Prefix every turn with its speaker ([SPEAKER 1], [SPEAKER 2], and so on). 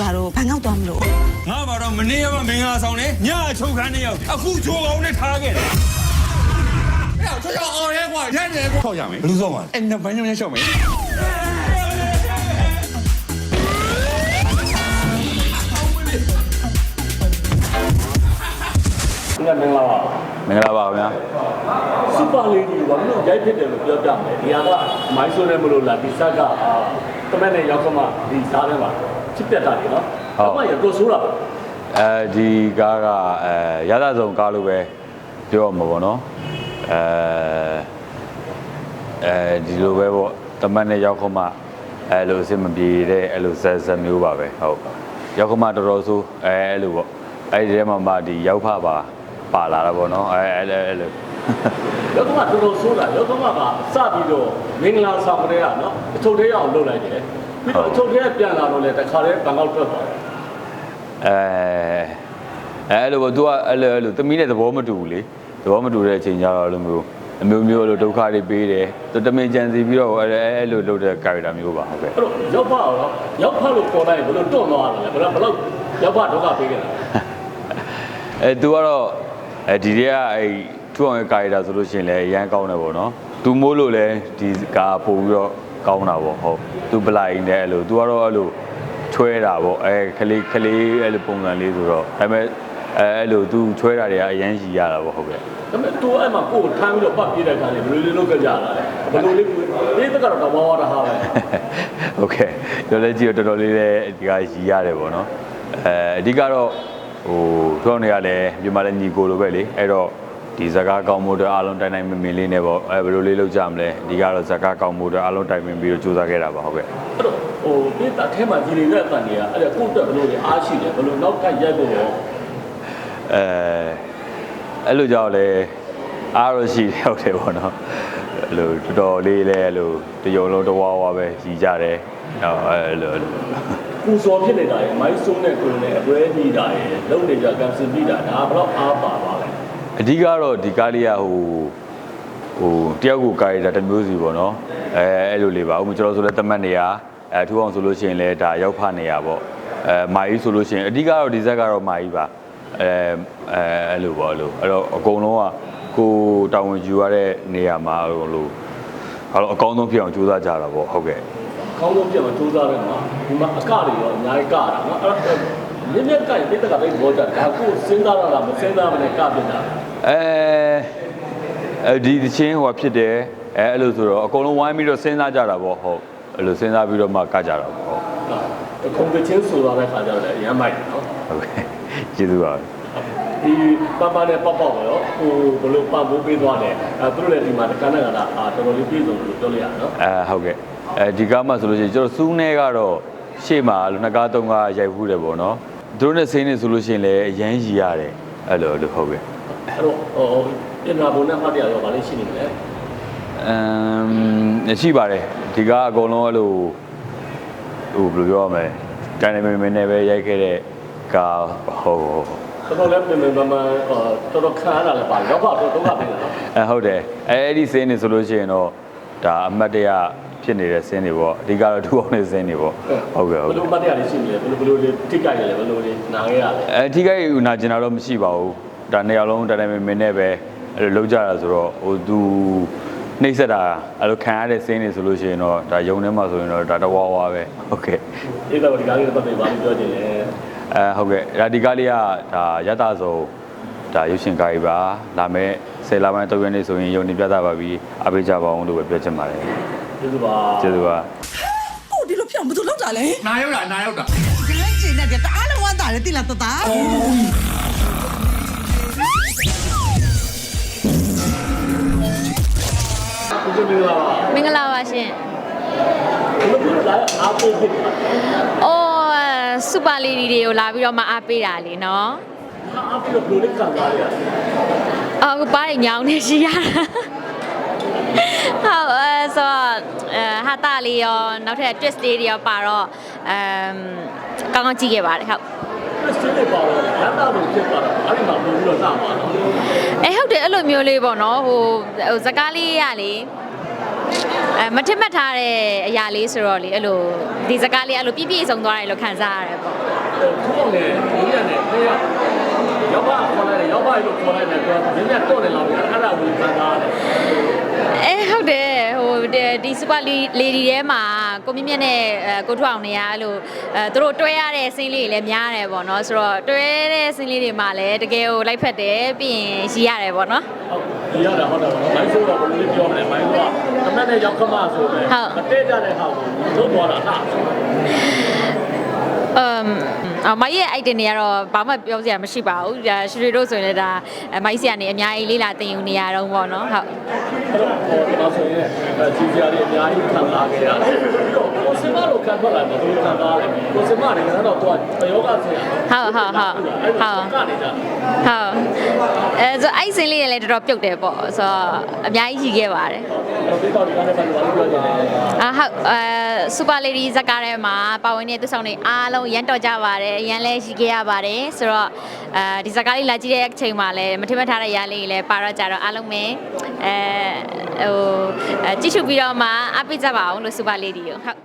[SPEAKER 1] ဘာတို့ဘန်ကောက်သွားမလို့
[SPEAKER 2] ငါဘာတော့မနေရမမင်္ဂလာဆောင်နေညအချုပ်ခန်းနေရောက်တယ်အခုချိုးကောင်းနဲ့ထားခဲ့တယ်
[SPEAKER 3] အဲ့တော့ချိုးချောင်းအောင်ရဲကွာရဲရဲကွာ
[SPEAKER 2] ထောက်ရမယ်ဘလူးဆောင်ပါအဲ့နဘန်းညောင်းရှောက်မယ်
[SPEAKER 4] မင်္ဂလာပါ
[SPEAKER 2] မင်္ဂလာပါခင်ဗျာ
[SPEAKER 4] စူပါလေဒီကမလို့ရိုက်ဖြစ်တယ်လို့ပြောပြမယ်ဒီဟာကမိုင်းဆိုးလည်းမလို့လားဒီဆက်ကတမက်နဲ့ရောက်ခမဒီစားတယ်ပါ ချစ်ပြတ်တာလေနော်အမရတော့ဆိုးတာ
[SPEAKER 5] အဲဒီကားကအဲရသဆုံးကားလို့ပဲပြောရမှာပေါ့နော်အဲအဲဒီလိုပဲပေါ့တမန်နဲ့ရောက်ခမအဲလိုအစ်မပြေတဲ့အဲလိုဆက်ဆက်မျိုးပါပဲဟုတ်ရောက်ခမတော်တော်ဆိုးအဲအဲလိုပေါ့အဲဒီထဲမှာမှဒီရောက်ဖပါပါလာတာပေါ့နော်အဲအဲလိုအဲလို
[SPEAKER 4] ရောက်ခမတော်တော်ဆိုးတာရောက်ခမကစပြီးတော့မင်္ဂလာဆောင်တဲ့ကနော်အချုပ်သေးအောင်လုပ်လိုက်တယ် ပြီးတော့အချုပ်သေးပြန်လာတော့လေတခါတည်းဘန်ကောက်ထွက်သွားတယ်
[SPEAKER 5] အဲအဲလိုပေါ့ तू ကအဲ့လိုအဲ့လိုတမီးနဲ့သဘောမတူဘူးလေသဘောမတူတဲ့အချိန်ကျတော့အဲ့လိုမျိုးအမျိုးမျိုးအဲ့လိုဒုက္ခတွေပေးတယ်သူတမင်ကြံစီပြီးတော့အဲ့အဲ့လိုလုပ်တဲ့ character မျိုးပါဟုတ်ကဲ့
[SPEAKER 4] အဲ့တော့ရောက်ဖအောင်တော့ရောက်ဖလို့ခေါ်လိုက်ရင်ဘယ်လိုတွန့်သွားရလဲဘယ်တော့ဘယ်တော့ရောက်ဖဒုက္ခပေးခဲ့တာ
[SPEAKER 5] အဲ तू ကတော့အဲဒီတည်းကအဲ့ထူအောင်ရဲ့ character ဆိုလို့ရှိရင်လည်းအရန်ကောင်းတယ်ပေါ့နော် तू မိုးလို့လည်းဒီကာပို့ပြီးတော့ ကောင်းတာပေါ့ဟုတ်သူပလိုက်နေအဲ့လိုသူကတော့အဲ့လိုထွဲတာပေါ့အဲခလေးခလေးအဲ့လိုပုံစံလေးဆိုတော့ဒါပေမဲ့အဲအဲ့လိုသူချွဲတာတွေကအရန်ကြီးရတာပေါ့ဟုတ်ကဲ့
[SPEAKER 4] ဒါပေမဲ့သူအဲ့မှာကိုယ်ထမ်းပြီးတော့ပတ်ပြေးတဲ့ခါလေးဘယ်လိုလဲလုပ်ကြတာလဲဘယ်လိုလဲပြေးသက်ကတော့တော့ဝါဝါတာဟာပဲ
[SPEAKER 5] ဟုတ်ကဲ့တော်လည်းကြည့်တော့တော်တော်လေးလည်းဒီကကြီးရတယ်ပေါ့နော်အဲအဓိကတော့ဟိုထောက်နေရလဲမြန်မာလည်းညီကိုလိုပဲလေအဲ့တော့ ဒီဇကားကောင်းမှုတွေအားလုံးတိုင်တိုင်မင်မင်လေးနဲ့ပေါ့အဲဘယ်လိုလေးလုပ်ကြမလဲအဓိကတော့ဇကားကောင်းမှုတွေအားလုံးတိုင်ပင်ပြီးတော့စူးစမ်းခဲ့တာပါဟုတ်ကဲ့
[SPEAKER 4] အဲ့တော့ဟိုပိတ္တထဲမှာကြီးနေတဲ့အတန်တွေကအဲ့ဒါကိုယ့်အတွက်ဘယ်လိုလဲအားရှိတယ်ဘယ်လိုနောက်ကရက်ဖို့ရော
[SPEAKER 5] အဲအဲ့လိုကြောင့်လဲအားရရှိရောက်တယ်ပေါ့နော်အဲ့လိုတော်တော်လေးလဲအဲ့လိုတယုံလုံးတဝါဝါပဲရီကြတယ်ဟောအဲ့လိုအဲ့လို
[SPEAKER 4] ပူစော်ဖြစ်နေတာရယ်မိုင်းဆိုးနဲ့ကိုယ်နဲ့အပွဲကြီးတာရယ်လုံနေကြကန်ဆင်ပြီးတာဒါဘယ်တော့အားပါပါလဲ
[SPEAKER 5] အဓိကတော့ဒီကားလေးကဟိုဟိုတယောက်ကိုကားရတာတစ်မျိုးစီပေါ့နော်အဲအဲ့လိုလေးပါဥပမာကျွန်တော်ဆိုလဲတမတ်နေရအဲထူအောင်ဆိုလို့ရှိရင်လည်းဒါရောက်ဖနေရပေါ့အဲမာကြီးဆိုလို့ရှိရင်အဓိကတော့ဒီဇက်ကတော့မာကြီးပါအဲအဲအဲ့လိုပေါ့အဲ့လိုအဲ့တော့အကုန်လုံးကကိုတာဝန်ယူရတဲ့နေရာမှာဟိုလိုအဲ့တော့အကောင်းဆုံးဖြစ်အောင်ကြိုးစားကြတာပေါ့ဟုတ်ကဲ့
[SPEAKER 4] ခေါင်းဆုံးပြတ်မှာစူးစမ်းတယ်မှာဒီမှာအကတွေရောအများကြီးကတာနော်အဲ့တော့မြင့်မြတ်ကရင်ပိတ္တကပဲဘောကြဒါကိုစဉ်းစားရတာမစဉ်းစားမနဲ့ကပြစ်တာ
[SPEAKER 5] အဲအဲဒီသချင်းဟိုဖြစ်တယ်အဲအဲ့လိုဆိုတော့အကုန်လုံးဝိုင်းပြီးတော့စဉ်းစားကြတာပေါ့ဟုတ်အဲ့လိုစဉ်းစားပြီးတော့မှကကြတာပေါ့ဟုတ်
[SPEAKER 4] ဟုတ်ခုံကချင်းဆိုလာတဲ့ခါကျတော့လည်းအရမ်းမိုက်တယ်နော်
[SPEAKER 5] ဟုတ်ကဲ့ကျေးဇူးပါ
[SPEAKER 4] ဒီပပနဲ့ပေါက်ပေါက်ရောဟိုဘလို့ပမိုးပေးသွားတယ်အဲသူတို့လည်းဒီမှာတကန်းနဲ့ကလာအာတော်တော်လေးပြည့်စုံလို့ပြောလိုက်ရနော်
[SPEAKER 5] အဲဟုတ်ကဲ့အဲဒီကားမှဆိုလို့ရှိရင်ကျွန်တော်စူးနေကတော့ရှေ့မှာလို့နှစ်ကားသုံးကားရိုက်ဖူးတယ်ပေါ့နော်သူတို့နဲ့ဆင်းနေဆိုလို့ရှိရင်လည်းအရန်ကြီးရတယ်အဲ့လိုလို့ဟုတ်ကဲ့
[SPEAKER 4] အဲ့တော့ဟိုပြင်လာဘုံနဲ့မှတ်ရရောဗာလေးရှိနေတယ်
[SPEAKER 5] အမ်ရှိပါတယ်ဒီကားအကုန်လုံးအဲ့လိုဟိုဘယ်လိုပြောရမလဲတိုင်းနေမင်းနဲ့ပဲရိုက်ခဲ့တဲ့ကားဟုတ်ဟုတ်
[SPEAKER 4] တော်တော်လည်းပြင်ပြင်ပန်းပန်းတော်တော်ခံရတာလည်းပါတော့ပါတော့ဒုက္ခပေးတာနော်
[SPEAKER 5] အဲဟုတ်တယ်အဲအဲ့ဒီဆင်းနေဆိုလို့ရှိရင်တော့ဒါအမှတ်တရဖြစ်နေတဲ့ဆင်းတွေပေါ့အဓိကတော့ထူအောင်တဲ့ဆင်းတွေပေါ့ဟုတ်ကဲ့ဟုတ်
[SPEAKER 4] ဘယ်
[SPEAKER 5] ကဲ့
[SPEAKER 4] လိုမှတ်ရလေးရှိနေလဲဘယ်လိုဘယ်လိုလေးထိကြရလဲဘယ်လိုလေးနာခဲ့ရလဲ
[SPEAKER 5] အဲထိခိုက်ဦးနာကျင်တာတော့မရှိပါဘူး ဒါနေရာလုံးတိုင်တိုင်မင်းမင်းနဲ့ပဲအဲ့လိုလောက်ကြတာဆိုတော့ဟိုသူနှိမ့်ဆက်တာအဲ့လိုခံရတဲ့စင်းတွေဆိုလို့ရှိရင်တော့ဒါယုံထဲမှာဆိုရင်တော့ဒါတဝါဝါပဲဟုတ်ကဲ့
[SPEAKER 4] အေးတော့ဒီကားလေးပတ်သက်ပါလို့ပြောချင်တယ်
[SPEAKER 5] အဲဟုတ်ကဲ့ဒါဒီကားလေးကဒါရတဆုံးဒါရုပ်ရှင်ကားကြီးပါလာမဲ့ဆယ်လပိုင်း၃ရက်နေ့ဆိုရင်ယုံနေပြသပါပြီအပေးကြပါအောင်လို့ပဲပြောချင်ပါတယ်
[SPEAKER 4] ကျေးဇူးပါ
[SPEAKER 5] ကျေးဇူးပါ
[SPEAKER 1] ဟိုဒီလိုပြောင်းဘယ်သူလောက်တာလဲ
[SPEAKER 3] နာရောက်တာနာရော
[SPEAKER 1] က်တာခန်းကျင်နေတယ်တအားလုံးဝမ်းတာလေတိလာတတာ
[SPEAKER 4] ကျေးဇူးတင်ပါပါ
[SPEAKER 6] မင်္ဂလာပါရှင်
[SPEAKER 4] ဘယ်လိုပြောလဲအားပေးဖြစ်တာ။
[SPEAKER 6] အော်စူပါလီဒီတွေကိုလာပြီးတော့မှအားပေးတာလေနော်
[SPEAKER 4] အားပေးလို့ဘယ်လိုလဲခံစားရလဲ။
[SPEAKER 6] အော်အခုပါးညောင်းနေရှိရတာ။ဟုတ်အဲဆိုတော့အဲဟာတာလေးရောနောက်ထပ် twist လေးတွေရောပါတော့အမ်ကောင်းကောင်းကြည့်ခဲ့ပါတယ်ဟုတ်
[SPEAKER 4] စနေပါတော့ရတာလို့ဖြစ်သွားတာအဲ့ဒီမှာဘယ်လိုလဲတာပါတော့။
[SPEAKER 6] အဲဟုတ်တယ်အဲ့လိုမျိုးလေးပေါ့နော်ဟိုဟိုစကားလေးရလေ အဲမထင်မှတ်ထားတဲ့အရာလေးဆိုတော့လေအဲ့လိုဒီစကားလေးအဲ့လိုပြည့်ပြည့်စုံသွားတယ်လို့ခံစားရတယ်ပေါ့
[SPEAKER 4] ထူအောင်လည်းဒီရက်နဲ့နေရရောက်ပါခေါ်လိုက်ရောက်ပါလို့ခေါ်လိုက်တယ်ပြောဒီရက်တော့နေလောက်ပြီအဲ့ဒါဝင်ခံစားရတယ်
[SPEAKER 6] အဲဟုတ်တယ်ဟို ဒီစူပါလီလေဒီထဲမှာကိုမြင့်မြတ်နဲ့အဲကိုထွန်းအောင်နေရအဲ့လိုအဲသူတို့တွဲရတဲ့ဆင်းလေးတွေလည်းများတယ်ပေါ့နော်ဆိုတော့တွဲတဲ့ဆင်းလေးတွေမှာလည်းတကယ်ကိုလိုက်ဖက်တယ်ပြီးရင်ရီရတယ်ပေါ့နော်
[SPEAKER 4] ဟုတ်ဒီရတာဟုတ်တယ်မိုင်းဆိုတော့ဘယ်လိုပြောမလဲမိုင်းကတမက်နဲ့ရောက်ခမဆိုတယ်မတည့်ကြတဲ့ဟာကိုသုံးသွားတာဟာ
[SPEAKER 6] အမ်အမရဲ့ item တွေကတော့ဘာမှပြောစရာမရှိပါဘူးဒါရွှေတို့ဆိုရင်လည်းဒါမိုက်ဆရာနေအများကြီးလေးလာတင်ယူနေရတော့ပေါ့နော်ဟုတ်
[SPEAKER 4] အဲ့တော့ဟိုတော့ဆိုရင်စီစီရီအများကြီးခံလာခဲ့ရတယ်ပြီးတော့ကိုစမလို့ခံထွက်လာတယ်ဘယ်လိုခံစားလဲကိုစမနေကတော့တော့ဘယောဂဆရာ
[SPEAKER 6] ဟုတ်ဟုတ်ဟုတ်ဟုတ်
[SPEAKER 4] ကနေကြ
[SPEAKER 6] ဟုတ် အဲဆိုအဲ့စင်းလေးတွေလည်းတော်တော်ပြုတ်တယ်ပေါ့ဆိုတော့အများကြီးကြီးခဲ့ပါတယ်
[SPEAKER 4] တော့ဒီတော့ဒီကနေပါလို့ပြောကြတယ်
[SPEAKER 6] အာဟုတ်အဲစူပါလေဒီဇက်ကားထဲမှာပါဝင်တဲ့သူဆောင်တွေအားလုံးရန်တော်ကြပါတယ်ရန်လဲရှိခဲ့ရပါတယ်ဆိုတော့အဲဒီဇက်ကားလေးလာကြည့်တဲ့အချိန်မှာလည်းမထင်မှတ်ထားတဲ့ရားလေးတွေလည်းပါတော့ကြတော့အားလုံးပဲအဲဟိုအဲကြည့်ရှုပြီးတော့မှအားပေးကြပါအောင်လို့စူပါလေဒီကိုဟုတ်